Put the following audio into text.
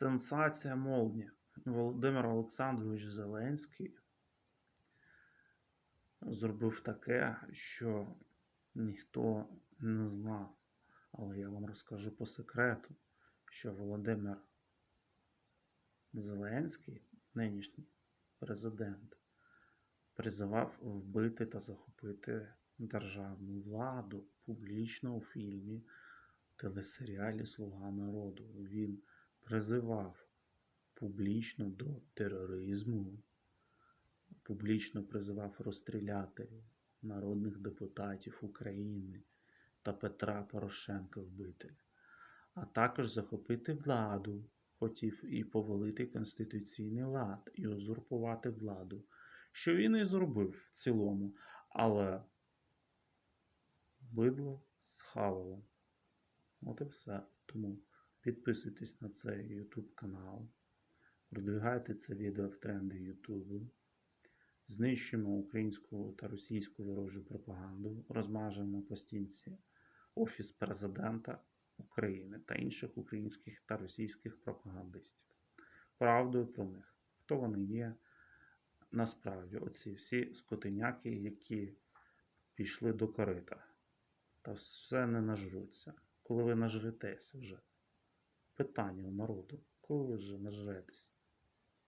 Сенсація молні. Володимир Олександрович Зеленський зробив таке, що ніхто не знав. Але я вам розкажу по секрету, що Володимир Зеленський, нинішній президент, призивав вбити та захопити державну владу публічно у фільмі телесеріалі Слуга народу. Він призивав публічно до тероризму, публічно призивав розстріляти народних депутатів України та Петра Порошенка вбити, а також захопити владу, хотів і повалити конституційний лад, і узурпувати владу, що він і зробив в цілому, але бидло схавало. От і все. Тому підписуйтесь на цей YouTube канал, продвигайте це відео в тренди YouTube, знищуємо українську та російську ворожу пропаганду, розмажемо по стінці Офіс президента України та інших українських та російських пропагандистів. Правдою про них, хто вони є насправді, оці всі скотиняки, які пішли до корита та все не нажруться. Коли ви нажретеся вже? Питання у народу, коли ви вже нажретеся?